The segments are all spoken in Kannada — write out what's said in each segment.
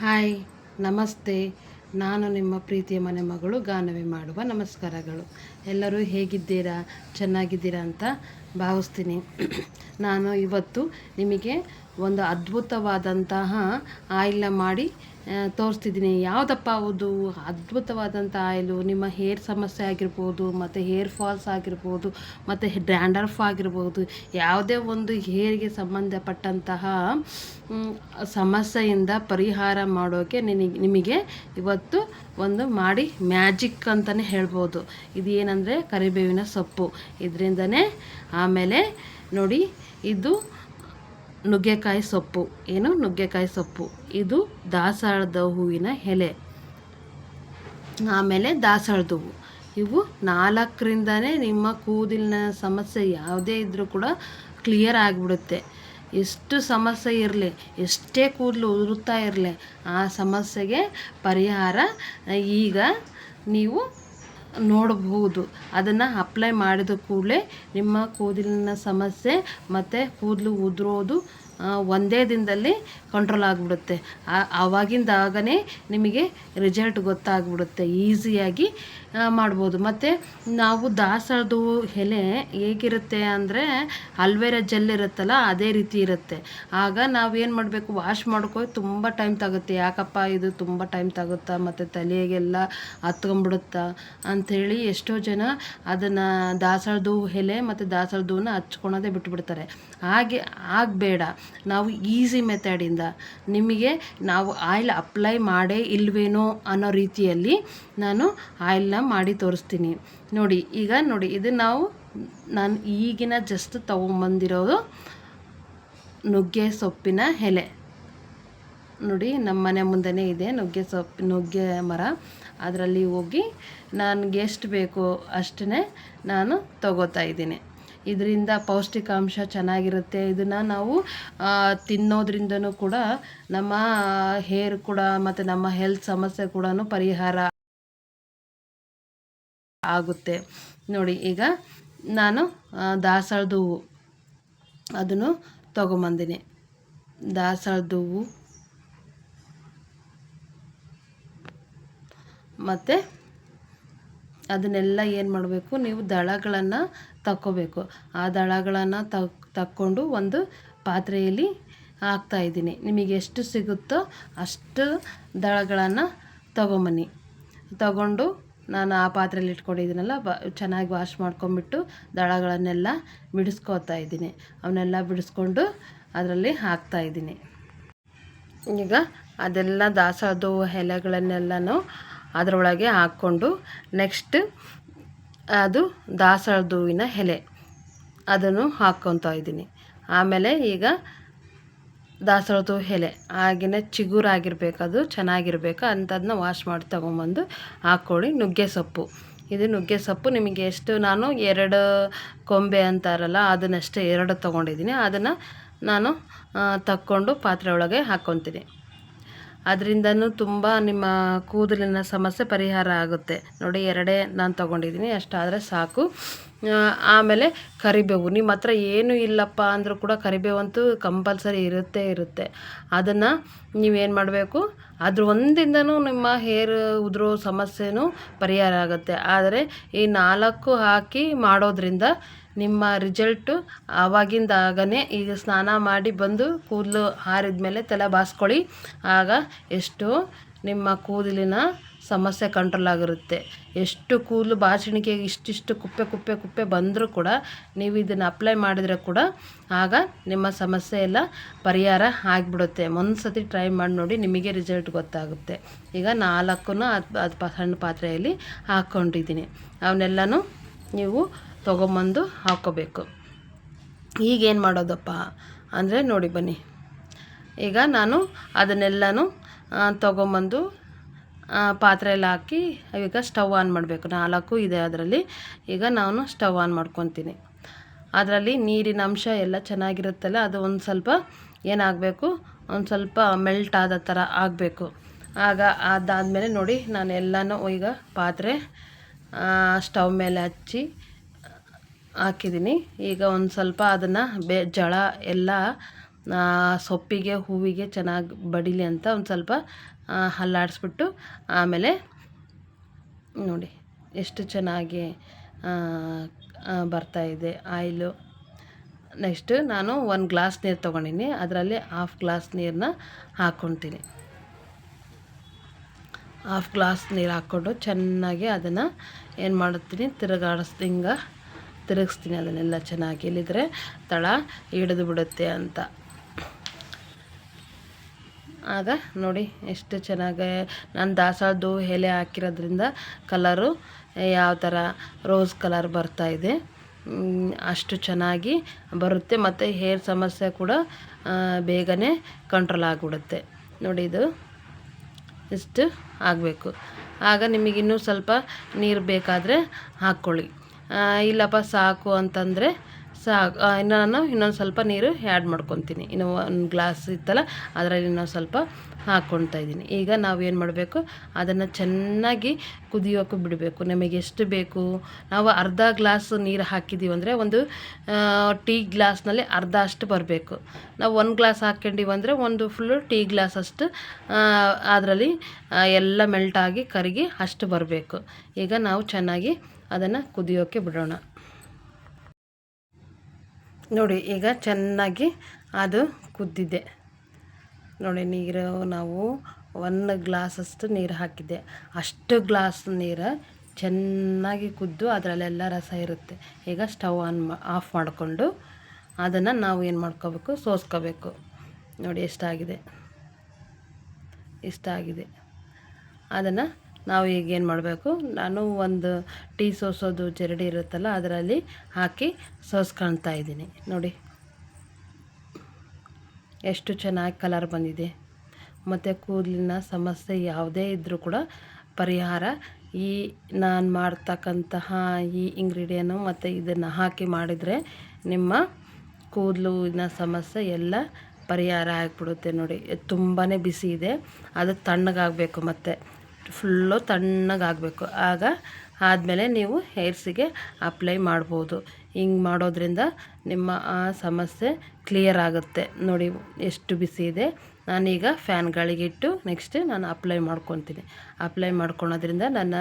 ಹಾಯ್, ನಮಸ್ತೆ. ನಾನು ನಿಮ್ಮ ಪ್ರೀತಿಯ ಮನೆ ಮಗಳು ಗಾನವಿ ಮಾಡುವ ನಮಸ್ಕಾರಗಳು. ಎಲ್ಲರೂ ಹೇಗಿದ್ದೀರಾ? ಚೆನ್ನಾಗಿದ್ದೀರಾ ಅಂತ ಭಾವಿಸ್ತೀನಿ. ನಾನು ಇವತ್ತು ನಿಮಗೆ ಒಂದು ಅದ್ಭುತವಾದಂತಹ ಆಯಿಲ್ನ ಮಾಡಿ ತೋರಿಸ್ತಿದ್ದೀನಿ. ಯಾವುದಪ್ಪ ಹೌದು ಅದ್ಭುತವಾದಂಥ ಆಯಿಲು? ನಿಮ್ಮ ಹೇರ್ ಸಮಸ್ಯೆ ಆಗಿರ್ಬೋದು, ಮತ್ತು ಹೇರ್ ಫಾಲ್ಸ್ ಆಗಿರ್ಬೋದು, ಮತ್ತು ಡ್ಯಾಂಡರ್ಫ್ ಆಗಿರ್ಬೋದು, ಯಾವುದೇ ಒಂದು ಹೇರ್ಗೆ ಸಂಬಂಧಪಟ್ಟಂತಹ ಸಮಸ್ಯೆಯಿಂದ ಪರಿಹಾರ ಮಾಡೋಕ್ಕೆ ನಿನಗೆ ನಿಮಗೆ ಇವತ್ತು ಒಂದು ಮಾಡಿ ಮ್ಯಾಜಿಕ್ ಅಂತಲೇ ಹೇಳ್ಬೋದು. ಇದು ಏನಂದರೆ ಕರಿಬೇವಿನ ಸೊಪ್ಪು. ಇದರಿಂದನೇ ಆಮೇಲೆ ನೋಡಿ, ಇದು ನುಗ್ಗೆಕಾಯಿ ಸೊಪ್ಪು. ಏನು? ನುಗ್ಗೆಕಾಯಿ ಸೊಪ್ಪು. ಇದು ದಾಸಾಳದ ಹೂವಿನ ಎಲೆ. ಆಮೇಲೆ ದಾಸಾಳದ ಹೂವು. ಇವು ನಾಲ್ಕರಿಂದನೇ ನಿಮ್ಮ ಕೂದಲಿನ ಸಮಸ್ಯೆ ಯಾವುದೇ ಇದ್ದರೂ ಕೂಡ ಕ್ಲಿಯರ್ ಆಗಿಬಿಡುತ್ತೆ. ಎಷ್ಟು ಸಮಸ್ಯೆ ಇರಲಿ, ಎಷ್ಟೇ ಕೂದಲು ಉದುರುತ್ತಾ ಇರಲಿ, ಆ ಸಮಸ್ಯೆಗೆ ಪರಿಹಾರ ಈಗ ನೀವು ನೋಡಬಹುದು. ಅದನ್ನು ಅಪ್ಲೈ ಮಾಡಿದ ಕೂಡಲೇ ನಿಮ್ಮ ಕೂದಲಿನ ಸಮಸ್ಯೆ ಮತ್ತು ಕೂದಲು ಉದುರೋದು ಒಂದೇ ದಿನದಲ್ಲಿ ಕಂಟ್ರೋಲ್ ಆಗಿಬಿಡುತ್ತೆ. ಆವಾಗಿಂದಾಗನೇ ನಿಮಗೆ ರಿಸಲ್ಟ್ ಗೊತ್ತಾಗ್ಬಿಡುತ್ತೆ. ಈಸಿಯಾಗಿ ಮಾಡ್ಬೋದು. ಮತ್ತು ನಾವು ದಾಸದು ಎಲೆ ಹೇಗಿರುತ್ತೆ ಅಂದರೆ ಅಲ್ವೇರ ಜೆಲ್ ಇರುತ್ತಲ್ಲ, ಅದೇ ರೀತಿ ಇರುತ್ತೆ. ಆಗ ನಾವು ಏನು ಮಾಡಬೇಕು ವಾಶ್ ಮಾಡ್ಕೊ ತುಂಬ ಟೈಮ್ ತಗುತ್ತೆ. ಯಾಕಪ್ಪ ಇದು ತುಂಬ ಟೈಮ್ ತಗುತ್ತಾ? ಮತ್ತು ತಲೆಗೆಲ್ಲ ಹತ್ಕೊಂಡ್ಬಿಡುತ್ತಾ? ಅಂಥೇಳಿ ಎಷ್ಟೋ ಜನ ಅದನ್ನು ದಾಸಳದು ಎಲೆ ಮತ್ತು ದಾಸಳದೂನ ಹಚ್ಕೊಳೋದೇ ಬಿಟ್ಬಿಡ್ತಾರೆ. ಹಾಗೆ ಆಗಬೇಡ. ನಾವು ಈಸಿ ಮೆಥಡಿಂದ ನಿಮಗೆ ನಾವು ಆಯಿಲ್ ಅಪ್ಲೈ ಮಾಡೇ ಇಲ್ವೇನೋ ಅನ್ನೋ ರೀತಿಯಲ್ಲಿ ನಾನು ಆಯಿಲ್ನ ಮಾಡಿ ತೋರಿಸ್ತೀನಿ. ನೋಡಿ, ಈಗ ನೋಡಿ, ಇದು ನಾವು ನಾನು ಈಗಿನ ಜಸ್ಟ್ ತೊಗೊಂಬಂದಿರೋದು ನುಗ್ಗೆ ಸೊಪ್ಪಿನ ಎಲೆ. ನೋಡಿ, ನಮ್ಮ ಮನೆ ಮುಂದೆನೇ ಇದೆ ನುಗ್ಗೆ ಸೊಪ್ಪು ನುಗ್ಗೆ ಮರ. ಅದರಲ್ಲಿ ಹೋಗಿ ನನಗೆ ಎಷ್ಟು ಬೇಕೋ ಅಷ್ಟೇ ನಾನು ತಗೋತಾ ಇದ್ದೀನಿ. ಇದರಿಂದ ಪೌಷ್ಟಿಕಾಂಶ ಚೆನ್ನಾಗಿರುತ್ತೆ. ಇದನ್ನು ನಾವು ತಿನ್ನೋದ್ರಿಂದನೂ ಕೂಡ ನಮ್ಮ ಹೇರ್ ಕೂಡ ಮತ್ತು ನಮ್ಮ ಹೆಲ್ತ್ ಸಮಸ್ಯೆ ಕೂಡ ಪರಿಹಾರ ಆಗುತ್ತೆ. ನೋಡಿ, ಈಗ ನಾನು ದಾಸಳದ ಹೂವು ಅದನ್ನು ತೊಗೊಂಬಂದಿನಿ. ದಾಸಳದ ಹೂವು ಮತ್ತು ಅದನ್ನೆಲ್ಲ ಏನು ಮಾಡಬೇಕು? ನೀವು ದಳಗಳನ್ನು ತಕ್ಕೋಬೇಕು. ಆ ದಳಗಳನ್ನು ತಕ್, ತಕ್ಕೊಂಡು ಒಂದು ಪಾತ್ರೆಯಲ್ಲಿ ಹಾಕ್ತಾಯಿದ್ದೀನಿ ನಿಮಗೆ ಎಷ್ಟು ಸಿಗುತ್ತೋ ಅಷ್ಟು ದಳಗಳನ್ನು ತಗೊಂಬನ್ನಿ. ತಗೊಂಡು ನಾನು ಆ ಪಾತ್ರೆಯಲ್ಲಿ ಇಟ್ಕೊಂಡಿದ್ದೀನಲ್ಲ, ಬ, ಚೆನ್ನಾಗಿ ವಾಶ್ ಮಾಡ್ಕೊಂಬಿಟ್ಟು ದಳಗಳನ್ನೆಲ್ಲ ಬಿಡಿಸ್ಕೋತಾ ಇದ್ದೀನಿ. ಅವನ್ನೆಲ್ಲ ಬಿಡಿಸ್ಕೊಂಡು ಅದರಲ್ಲಿ ಹಾಕ್ತಾಯಿದ್ದೀನಿ ಈಗ ಅದೆಲ್ಲ ದಾಸವಾಳದ ಎಲೆಗಳನ್ನೆಲ್ಲನೂ ಅದರೊಳಗೆ ಹಾಕ್ಕೊಂಡು ನೆಕ್ಸ್ಟ್ ಅದು ದಾಸವಾಳದ ಹೂವಿನ ಎಲೆ. ಅದನ್ನು ಹಾಕ್ಕೊತಾ ಇದ್ದೀನಿ. ಆಮೇಲೆ ಈಗ ದಾಸವಾಳದ ಎಲೆ. ಆಗಿನ ಚಿಗುರಾಗಿರ್ಬೇಕು ಅದು ಚೆನ್ನಾಗಿರ್ಬೇಕು ಅಂಥದನ್ನ ವಾಶ್ ಮಾಡಿ ತೊಗೊಂಬಂದು ಹಾಕ್ಕೊಳ್ಳಿ. ನುಗ್ಗೆ ಸೊಪ್ಪು. ಇದು ನುಗ್ಗೆ ಸೊಪ್ಪು ನಿಮಗೆ ಎಷ್ಟು, ನಾನು ಎರಡು ಕೊಂಬೆ ಅಂತಾರಲ್ಲ, ಅದನ್ನಷ್ಟೇ ಎರಡು ತೊಗೊಂಡಿದ್ದೀನಿ. ಅದನ್ನು ನಾನು ತಕ್ಕೊಂಡು ಪಾತ್ರೆ ಒಳಗೆ ಹಾಕ್ಕೊತೀನಿ. ಅದರಿಂದನೂ ತುಂಬ ನಿಮ್ಮ ಕೂದಲಿನ ಸಮಸ್ಯೆ ಪರಿಹಾರ ಆಗುತ್ತೆ. ನೋಡಿ, ಎರಡೇ ನಾನು ತೊಗೊಂಡಿದ್ದೀನಿ ಅಷ್ಟಾದರೆ ಸಾಕು. ಆಮೇಲೆ ಕರಿಬೇವು. ನಿಮ್ಮ ಹತ್ರ ಏನೂ ಇಲ್ಲಪ್ಪ ಅಂದರೂ ಕೂಡ ಕರಿಬೇವು ಅಂತೂ ಕಂಪಲ್ಸರಿ ಇರುತ್ತೆ ಇರುತ್ತೆ. ಅದನ್ನು ನೀವೇನು ಮಾಡಬೇಕು? ಅದ್ರ ಒಂದಿಂದನೂ ನಿಮ್ಮ ಹೇರ್ ಉದುರೋ ಸಮಸ್ಯೆನೂ ಪರಿಹಾರ ಆಗುತ್ತೆ. ಆದರೆ ಈ ನಾಲ್ಕು ಹಾಕಿ ಮಾಡೋದ್ರಿಂದ ನಿಮ್ಮ ರಿಸಲ್ಟು ಆವಾಗಿಂದಾಗನೇ ಈಗ ಸ್ನಾನ ಮಾಡಿ ಬಂದು ಕೂದಲು ಹಾರಿದ ಮೇಲೆ ತಲೆ ಬಾಸ್ಕೊಳ್ಳಿ. ಆಗ ಎಷ್ಟು ನಿಮ್ಮ ಕೂದಲಿನ ಸಮಸ್ಯೆ ಕಂಟ್ರೋಲ್ ಆಗಿರುತ್ತೆ. ಎಷ್ಟು ಕೂದಲು ಬಾಚಣಿಕೆ ಇಷ್ಟಿಷ್ಟು ಕುಪ್ಪೆ ಕುಪ್ಪೆ ಕುಪ್ಪೆ ಬಂದರೂ ಕೂಡ ನೀವು ಇದನ್ನು ಅಪ್ಲೈ ಮಾಡಿದರೆ ಕೂಡ ಆಗ ನಿಮ್ಮ ಸಮಸ್ಯೆ ಎಲ್ಲ ಪರಿಹಾರ ಆಗಿಬಿಡುತ್ತೆ. ಒಂದು ಸತಿ ಟ್ರೈ ಮಾಡಿ ನೋಡಿ ನಿಮಗೆ ರಿಸಲ್ಟ್ ಗೊತ್ತಾಗುತ್ತೆ. ಈಗ ನಾಲ್ಕು ಅದು ಅದು ಸಣ್ಣ ಪಾತ್ರೆಯಲ್ಲಿ ಹಾಕ್ಕೊಂಡಿದ್ದೀನಿ ಅವನ್ನೆಲ್ಲನೂ ನೀವು ತೊಗೊಂಬಂದು ಹಾಕ್ಕೋಬೇಕು ಈಗೇನು ಮಾಡೋದಪ್ಪ ಅಂದರೆ ನೋಡಿ ಬನ್ನಿ. ಈಗ ನಾನು ಅದನ್ನೆಲ್ಲನೂ ತೊಗೊಂಬಂದು ಪಾತ್ರೆಯಲ್ಲಿ ಹಾಕಿ ಈಗ ಸ್ಟವ್ ಆನ್ ಮಾಡಬೇಕು. ನಾಲ್ಕು ಇದೆ ಅದರಲ್ಲಿ. ಈಗ ನಾನು ಸ್ಟವ್ ಆನ್ ಮಾಡ್ಕೊತೀನಿ. ಅದರಲ್ಲಿ ನೀರಿನ ಅಂಶ ಎಲ್ಲ ಚೆನ್ನಾಗಿರುತ್ತಲ್ಲ, ಅದು ಒಂದು ಸ್ವಲ್ಪ ಏನಾಗಬೇಕು, ಒಂದು ಸ್ವಲ್ಪ ಮೆಲ್ಟ್ ಆದ ಥರ ಆಗಬೇಕು. ಆಗ ಅದಾದಮೇಲೆ ನೋಡಿ ನಾನು ಎಲ್ಲನೂ ಈಗ ಪಾತ್ರೆ ಸ್ಟವ್ ಮೇಲೆ ಹಚ್ಚಿ ಹಾಕಿದ್ದೀನಿ. ಈಗ ಒಂದು ಸ್ವಲ್ಪ ಅದನ್ನು ಬೆ, ಜಳ ಎಲ್ಲ ಸೊಪ್ಪಿಗೆ, ಹೂವಿಗೆ ಚೆನ್ನಾಗಿ ಬಡಿಲಿ ಅಂತ ಒಂದು ಸ್ವಲ್ಪ ಹಲ್ಲಾಡಿಸ್ಬಿಟ್ಟು ಆಮೇಲೆ ನೋಡಿ ಎಷ್ಟು ಚೆನ್ನಾಗಿ ಬರ್ತಾಯಿದೆ ಆಯಿಲು. ನೆಕ್ಸ್ಟ್ ನಾನು ಒಂದು ಗ್ಲಾಸ್ ನೀರು ತೊಗೊಂಡಿನಿ. ಅದರಲ್ಲಿ ಹಾಫ್ ಗ್ಲಾಸ್ ನೀರನ್ನ ಹಾಕ್ಕೊತೀನಿ ಹಾಫ್ ಗ್ಲಾಸ್ ನೀರು ಹಾಕ್ಕೊಂಡು ಚೆನ್ನಾಗಿ ಅದನ್ನು ಏನು ಮಾಡ್ತೀನಿ ತಿರುಗಾಡಿಸ್ದು ಹಿಂಗೆ ತಿರುಗಿಸ್ತೀನಿ ಅದನ್ನೆಲ್ಲ ಚೆನ್ನಾಗಿ ಇಲ್ಲಿದ್ರೆ ತಳ ಹಿಡಿದು ಬಿಡುತ್ತೆ ಅಂತ. ಆಗ ನೋಡಿ ಎಷ್ಟು ಚೆನ್ನಾಗಿ ನಾನು ದಾಸವಾಳದ್ದು ಎಲೆ ಹಾಕಿರೋದ್ರಿಂದ ಕಲರು ಯಾವ ಥರ ರೋಸ್ ಕಲರ್ ಬರ್ತಾಯಿದೆ ಅಷ್ಟು ಚೆನ್ನಾಗಿ ಬರುತ್ತೆ ಮತ್ತು ಹೇರ್ ಸಮಸ್ಯೆ ಕೂಡ ಬೇಗನೆ ಕಂಟ್ರೋಲ್ ಆಗಿಬಿಡುತ್ತೆ. ನೋಡಿ ಇದು ಇಷ್ಟು ಆಗಬೇಕು. ಆಗ ನಿಮಗಿನ್ನೂ ಸ್ವಲ್ಪ ನೀರು ಬೇಕಾದರೆ ಹಾಕ್ಕೊಳ್ಳಿ. ಇಲ್ಲಪ್ಪ, ಸಾಕು ಅಂತಂದರೆ ಸಾಕು. ಇನ್ನು ನಾನು ಇನ್ನೊಂದು ಸ್ವಲ್ಪ ನೀರು ಆ್ಯಡ್ ಮಾಡ್ಕೊತೀನಿ. ಇನ್ನು ಒಂದು ಗ್ಲಾಸ್ ಇತ್ತಲ್ಲ, ಅದರಲ್ಲಿ ಇನ್ನೊಂದು ಸ್ವಲ್ಪ ಹಾಕ್ಕೊಳ್ತಾ ಇದ್ದೀನಿ. ಈಗ ನಾವು ಏನು ಮಾಡಬೇಕು? ಅದನ್ನು ಚೆನ್ನಾಗಿ ಕುದಿಯೋಕೆ ಬಿಡಬೇಕು. ನಮಗೆ ಎಷ್ಟು ಬೇಕು? ನಾವು ಅರ್ಧ ಗ್ಲಾಸ್ ನೀರು ಹಾಕಿದ್ದೀವಿ ಅಂದರೆ ಒಂದು ಟೀ ಗ್ಲಾಸ್ನಲ್ಲಿ ಅರ್ಧ ಅಷ್ಟು ಬರಬೇಕು. ನಾವು ಒಂದು ಗ್ಲಾಸ್ ಹಾಕ್ಕೊಂಡಿವಿ ಅಂದರೆ ಒಂದು ಫುಲ್ಲು ಟೀ ಗ್ಲಾಸ್ ಅಷ್ಟು ಅದರಲ್ಲಿ ಎಲ್ಲ ಮೆಲ್ಟಾಗಿ ಕರಗಿ ಅಷ್ಟು ಬರಬೇಕು. ಈಗ ನಾವು ಚೆನ್ನಾಗಿ ಅದನ್ನು ಕುದಿಯೋಕ್ಕೆ ಬಿಡೋಣ. ನೋಡಿ, ಈಗ ಚೆನ್ನಾಗಿ ಅದು ಕುದ್ದಿದೆ. ನೋಡಿ, ನೀರು ನಾವು ಒಂದು ಗ್ಲಾಸಷ್ಟು ನೀರು ಹಾಕಿದ್ದೆ. ಅಷ್ಟು ಗ್ಲಾಸ್ ನೀರು ಚೆನ್ನಾಗಿ ಕುದ್ದು ಅದರಲ್ಲೆಲ್ಲ ರಸ ಇರುತ್ತೆ. ಈಗ ಸ್ಟವ್ ಆನ್ ಆಫ್ ಮಾಡಿಕೊಂಡು ಅದನ್ನು ನಾವು ಏನು ಮಾಡ್ಕೋಬೇಕು? ಸೋಸ್ಕೋಬೇಕು. ನೋಡಿ, ಎಷ್ಟಾಗಿದೆ? ಇಷ್ಟ ಆಗಿದೆ ಅದನ್ನು ನಾವು ಈಗ ಏನು ಮಾಡಬೇಕು? ನಾನು ಒಂದು ಟೀ ಸೋಸೋದು ಜರಡಿ ಇರುತ್ತಲ್ಲ, ಅದರಲ್ಲಿ ಹಾಕಿ ಸೋಸ್ಕೊಳ್ತಾ ಇದ್ದೀನಿ. ನೋಡಿ. ಎಷ್ಟು ಚೆನ್ನಾಗಿ ಕಲರ್ ಬಂದಿದೆ. ಮತ್ತು ಕೂದಲಿನ ಸಮಸ್ಯೆ ಯಾವುದೇ ಇದ್ದರೂ ಕೂಡ ಪರಿಹಾರ. ಈ ನಾನು ಮಾಡ್ತಕ್ಕಂತಹ ಈ ಇಂಗ್ರೀಡಿಯನ್ನು ಮತ್ತು ಇದನ್ನು ಹಾಕಿ ಮಾಡಿದರೆ ನಿಮ್ಮ ಕೂದಲಿನ ಸಮಸ್ಯೆ ಎಲ್ಲ ಪರಿಹಾರ ಆಗಿಬಿಡುತ್ತೆ ನೋಡಿ. ತುಂಬಾ ಬಿಸಿ ಇದೆ. ಅದು ತಣ್ಣಗಾಗಬೇಕು ಮತ್ತು. ಫುಲ್ಲು ತಣ್ಣಗಾಗಬೇಕು. ಆಗ ಆದಮೇಲೆ ನೀವು ಹೇರ್ಸಿಗೆ ಅಪ್ಲೈ ಮಾಡ್ಬೋದು. ಹಿಂಗೆ ಮಾಡೋದ್ರಿಂದ ನಿಮ್ಮ ಆ ಸಮಸ್ಯೆ ಕ್ಲಿಯರ್ ಆಗುತ್ತೆ. ನೋಡಿ, ಎಷ್ಟು ಬಿಸಿ ಇದೆ. ನಾನೀಗ ಫ್ಯಾನ್ ಇಟ್ಟು ನೆಕ್ಸ್ಟ್ ನಾನು ಅಪ್ಲೈ ಮಾಡ್ಕೊತೀನಿ. ಅಪ್ಲೈ ಮಾಡ್ಕೊಳೋದ್ರಿಂದ ನನ್ನ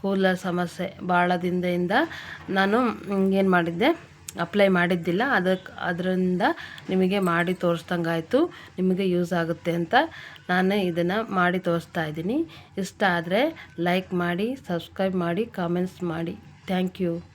ಕೂದಲ ಸಮಸ್ಯೆ ಭಾಳ ದಿನದಿಂದ ನಾನು ಏನು ಮಾಡಿದ್ದೆ? ಅಪ್ಲೈ ಮಾಡಿದ್ದಿಲ್ಲ. ಅದಕ್ಕೆ ಅದರಿಂದ ನಿಮಗೆ ಮಾಡಿ ತೋರಿಸ್ದಂಗಾಯಿತು. ನಿಮಗೆ ಯೂಸ್ ಆಗುತ್ತೆ ಅಂತ ನಾನು ಇದನ್ನು ಮಾಡಿ ತೋರಿಸ್ತಾ ಇದ್ದೀನಿ. ಇಷ್ಟ ಆದರೆ ಲೈಕ್ ಮಾಡಿ, ಸಬ್ಸ್ಕ್ರೈಬ್ ಮಾಡಿ, ಕಾಮೆಂಟ್ಸ್ ಮಾಡಿ. Thank you.